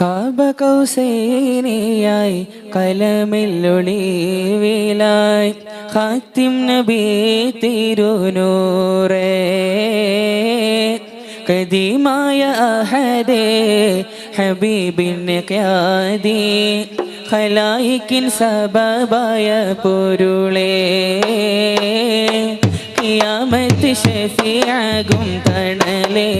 കാബ കലമില്ലൊളി കലമില്ലൊളിവിലായി ഹാത്തിം നബി തിരുനൂറേ. കദീമായ അഹദേ ഹബീബിന് ക്യാദി ഖലായിക്കിൻ സബബായ പൊരുളേ. കിയാമത്ത് ഷഫിയാകും തണലേ.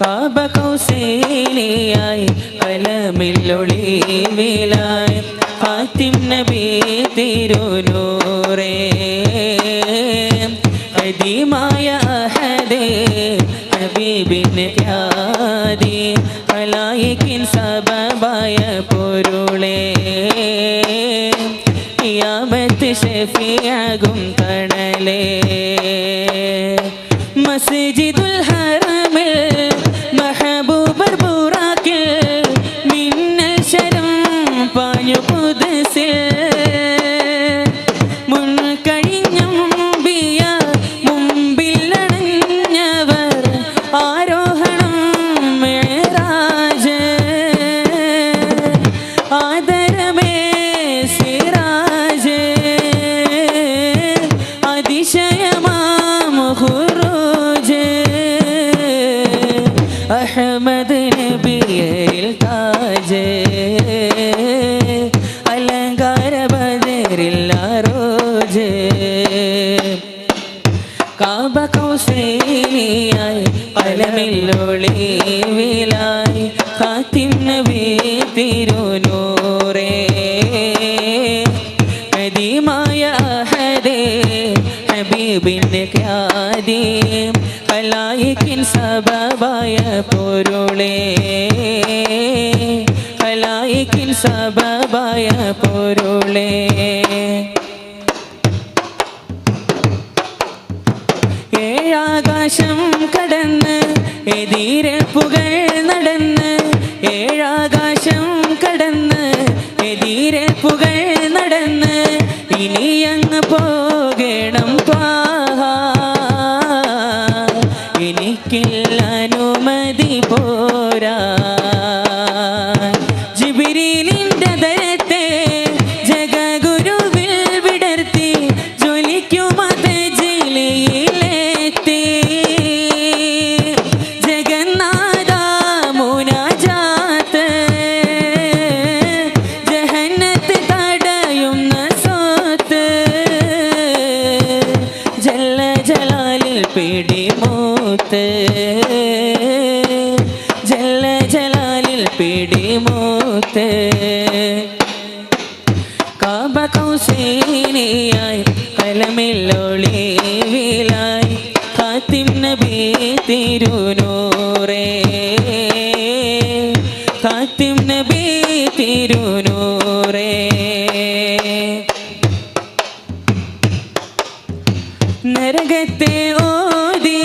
കാബ കൗസേലിയായി കലമില്ലൊളിവിലായി ഫാത്തിം നബി തിരുനൂറേ കദീമായ അഹദേ ഹബീബിന് യാദി. ഖലായിക്കിൻ സബബായ പൊരുളേ. യാമത്ത് ഷഫിയാകും തണലേ. മസ്ജിദുൽ ഹറമിൽ അതിശയമാം ഖുറൂജ്. അഹമ്മദ് നബിയിൽ പലമില്ലൊളിവിലായി ഖാത്തിം നബി തിരുനൂറേ ഖലായിക്കിൻ സബബായ പൊരുളേ. കലായിക്കിൻ സബബായ പൊരുളേ. ഏഴാകാശം കടന്ന് എതിരെ പുകൾ നടന്ന് ഏഴാകാശം കടന്ന് എതിരെ പുകൾ നടന്ന് ഇനി അങ്ങ് പോകണം ത്വാഹ llorar. പിടിമൂത്ത് കാബ കൗസേനിയായി കലമില്ലൊളിവിലായി ഖാത്തിം നബി തിരുനൂറേ. ഖാത്തിം നബി തിരുനൂറേ. നരകത്തെ ഓതി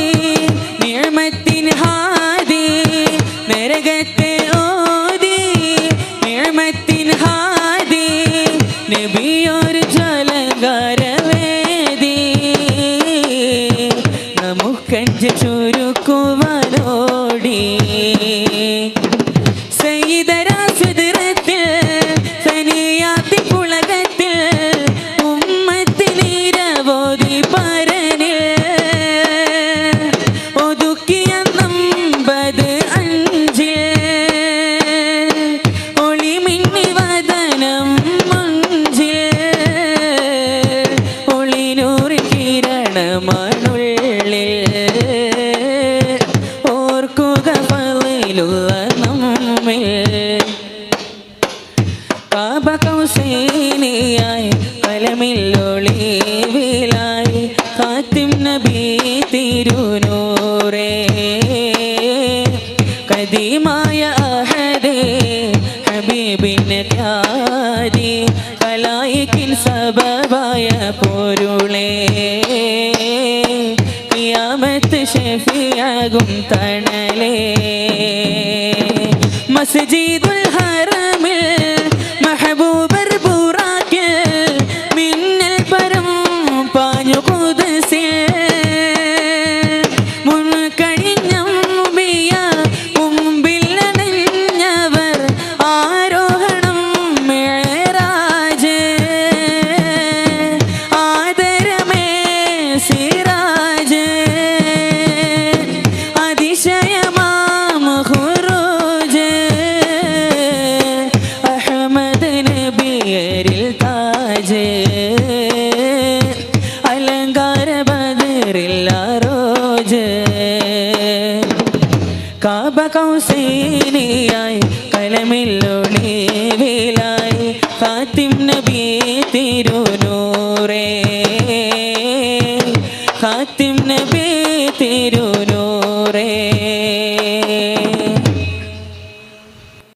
നബിയൊരു ജലകാരവേദി നമുക്കഞ്ച് ചുരുക്കുവാനോടി. സയ്യിദരാസുദിറത്തിൽ കിരണമണുള്ളിൽ ഓർക്കുക പതിലുള്ള നമ്മിൽ. കാബ കൗസേനിയായി കലമില്ലൊളിവിലായി കാത്തിം നബി തിരുനൂറേ. കദീമായ അഹദേ ഹബീബിൻ ഖ്യാദി കലായിക്കിൻ സബബായ പോരുളേ. കിയാമത്ത് ഷെഫിയാകും തണലേ. മസ്ജിദുൽ ബദറില്ല റോജ്. കാബ കൗസൈനിയായി കലമില്ലൊളിവിലായി ഖാത്തിം നബി തിരുനൂറേ. നബി